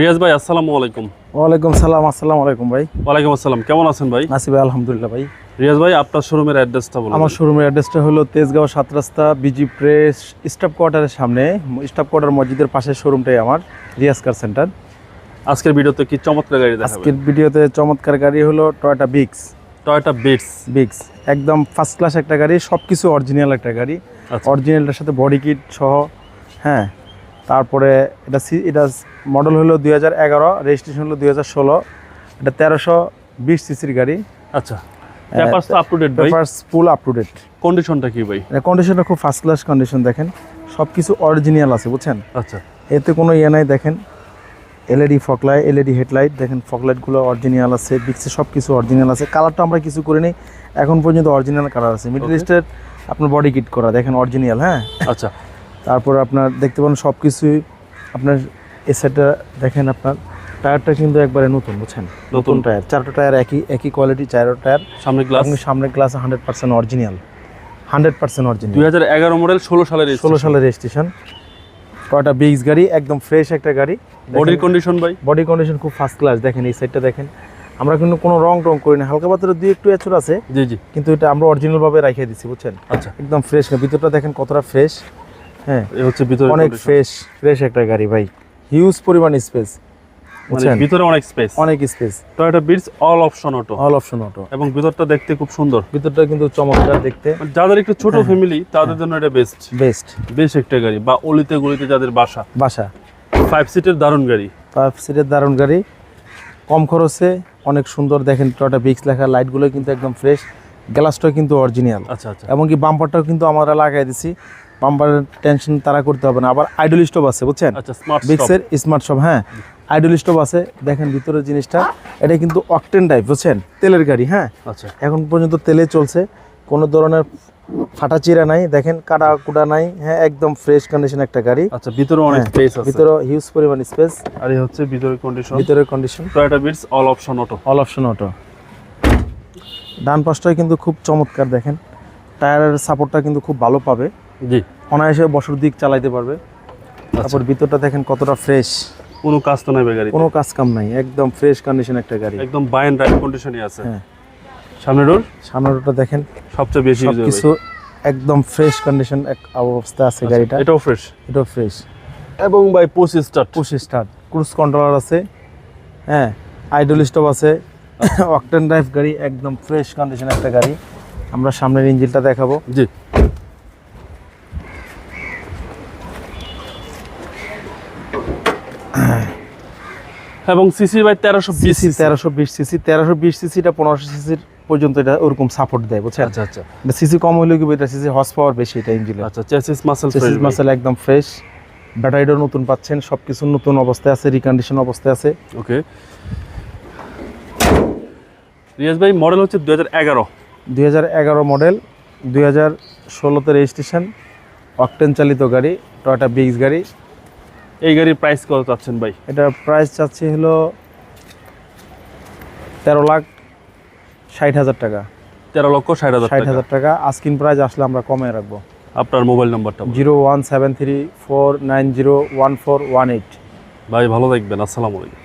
রিয়াজ ভাই আসসালামু আলাইকুম। ওয়ালাইকুম সালাম আসসালামু আলাইকুম ভাই। ওয়ালাইকুম আসসালাম কেমন আছেন ভাই? আসি ভাই আলহামদুলিল্লাহ ভাই। রিয়াজ ভাই আপনার শোরুমের অ্যাড্রেসটা বলুন। আমার শোরুমের অ্যাড্রেসটা হলো তেজগাঁও সাত রাস্তা বিজি প্রেস স্টাফ কোয়ার্টারের সামনে। স্টাফ কোয়ার্টার মসজিদের পাশের শোরুমটাই আমার রিয়াজ কার সেন্টার। আজকের ভিডিওতে কি চমৎকার গাড়ি আজকের ভিডিওতে চমৎকার গাড়ি হলো টয়োটা বিক্স টয়োটা বিটস বিক্স একদম ফার্স্ট ক্লাস একটা গাড়ি সব কিছু অরিজিনাল একটা গাড়ি। আচ্ছা। অরিজিনালটার সাথে বডি কিট সহ হ্যাঁ। তারপরে এটা সি এটা মডেল হলো দুই হাজার এগারো রেজিস্ট্রেশন হলো দুই হাজার ষোলো। এটা তেরোশো বিশ সিসির গাড়ি। আচ্ছা পেপারস আপ টু ডেট ভাই। Papers full up to date কন্ডিশনটা কি ভাই? কন্ডিশনটা খুব ফার্স্ট ক্লাস কন্ডিশন দেখেন। সব কিছু অরিজিনাল আছে বুঝছেন? আচ্ছা। এতে কোনো ইয়ে নাই দেখেন। এলইডি ফকলাইট এলইডি হেডলাইট দেখেন ফকলাইটগুলো অরিজিনাল আছে বিক্সে সব কিছু অরিজিনাল আছে। কালারটা আমরা কিছু করিনি এখন পর্যন্ত অরিজিনাল কালার আছে। Middle Okay. ইস্টের আপনার বডি কিট করা দেখেন অরিজিনাল হ্যাঁ? আচ্ছা। তারপর আপনার দেখতে পান সব কিছুই আপনার এ সেটটা দেখেন আপনার টায়ারটা কিন্তু একবারে নতুন বুঝছেন? নতুন। টায়ার চারটা টায়ার একই একই কোয়ালিটি চারটা টায়ার। সামনে গ্লাস সামনের glass hundred percent original hundred percent original দুই হাজার এগারো মডেল ষোলো সালের ষোলো সালের রেজিস্ট্রেশন টয়টা বিক্স গাড়ি একদম ফ্রেশ একটা গাড়ি। বডির কন্ডিশন ভাই? বডি কন্ডিশন খুব ফার্স্ট ক্লাস দেখেন এই সাইডটা দেখেন। আমরা কিন্তু কোনো রং টং করি না হালকা পাতলা দুই একটু এচুর আছে। জি জি। কিন্তু এটা আমরা অরিজিনালভাবে রাখিয়ে দিচ্ছি বুঝছেন? আচ্ছা। একদম ফ্রেশ ভিতরটা দেখেন কতটা ফ্রেশ হ্যাঁ। হচ্ছে ভিতরে অনেক ফ্রেশ ফ্রেশ একটা গাড়ি ভাই। হিউজ পরিমাণ স্পেস মানে ভিতরে অনেক স্পেস অনেক space Toyota Vitz all option auto all option auto এবং ভিতরটা দেখতে খুব সুন্দর। ভিতরটা কিন্তু চমৎকার দেখতে। মানে যাদের একটু ছোট ফ্যামিলি তাদের জন্য এটা বেস্ট বেস্ট বেশ একটা গাড়ি বা অলিতে গলিতে যাদের বাসা। বাসা। ফাইভ সিটের দারুণ গাড়ি। ফাইভ সিটের দারুণ গাড়ি। কম খরচে অনেক সুন্দর। দেখেন টয়টা বিক্স লেখা লাইটগুলো কিন্তু একদম ফ্রেশ গ্লাসটাও কিন্তু অরিজিনাল আচ্ছা আচ্ছা। এমনকি বাম্পারটাও কিন্তু আমরা লাগাই দিছি। বাম্পারের টেনশন তারা করতে হবে না। আবার আইডল স্টোভ আছে বুঝছেন? আচ্ছা স্মার্ট বিক্সের স্মার্ট শপ হ্যাঁ? আইডল স্টোভ আছে দেখেন ভিতরের জিনিসটা এটা কিন্তু অকটেন টাইপ বুঝছেন? তেলের গাড়ি হ্যাঁ? আচ্ছা। এখন পর্যন্ত তেলে চলছে কোনো ধরনের ফাটা চিরা নাই দেখেন কাটা কুটা নাই হ্যাঁ একদম ফ্রেশ কন্ডিশন একটা গাড়ি। আচ্ছা ভিতরে অনেক হ্যাঁ, স্পেস আছে। ভিতরে হিউজ পরিমাণ স্পেস আর এই হচ্ছে ভিতরে কন্ডিশন ভিতরের condition Toyota Vitz all option auto all option auto ডান পাশটাই কিন্তু খুব চমৎকার দেখেন। টায়ারের সাপোর্টটা কিন্তু খুব ভালো পাবে। জি। অনায়াসে বছর দিক চালাইতে পারবে। আচ্ছা। তারপর ভিতরটা দেখেন কতটা ফ্রেশ কোনো কাজ তো নেবে গাড়ি কোনো কাজ কাম নাই একদম ফ্রেশ কন্ডিশন একটা গাড়ি। একদম বাই এন্ড রাইট কন্ডিশনই আছে। হ্যাঁ। সামনের সামনে ডোর সামনেরটা দেখেন। সবচেয়ে বেশি কিছু একদম ফ্রেশ কন্ডিশন এক অবস্থা আছে গাড়িটা। আচ্ছা, এটাও ফ্রেশ এটাও ফ্রেশ এবং বাই পঁচিশ start push start cruise controller আছে। হ্যাঁ আইডল স্টপ আছে। অকটেন ড্রাইভ গাড়ি একদম ফ্রেশ কন্ডিশন একটা গাড়ি। আমরা সামনের ইঞ্জিনটা দেখাবো। জি। এবং সিসি বাই তেরোশো বিশ সিসি তেরোশো বিশ সিসি তেরোশো বিশ সিসিটা পনেরোশো সিসির পর্যন্ত এটা ওরকম সাপোর্ট দেয় বুঝছেন? আচ্ছা আচ্ছা। সিসি কম হলেও কি এটা সিসি হর্স পাওয়ার বেশি এটা ইঞ্জিনের আচ্ছা চেসিস মাসেল চেসিস মাসেল একদম ফ্রেশ ব্যাটারিটাও নতুন পাচ্ছেন সব কিছু নতুন অবস্থায় আছে রিকন্ডিশন অবস্থায় আছে। ওকে রিয়াজ ভাই মডেল হচ্ছে দুই হাজার এগারো। দুই হাজার এগারো মডেল দুই হাজার ষোলোতে রেজিস্ট্রেশন অকটেন চালিত গাড়ি টয়টা বিক্স গাড়ি এই গাড়ির প্রাইস কত চাচ্ছেন ভাই? এটার প্রাইস চাচ্ছি হলো তেরো লাখ ষাট হাজার টাকা। তেরো লক্ষ ষাট হাজার ষাট হাজার টাকা। আস্কিন প্রাইস আসলে আমরা কমে রাখব। আপনার মোবাইল নাম্বারটা। Zero one seven three four nine zero one four one eight. ভাই ভালো থাকবেন। আসসালামু আলাইকুম।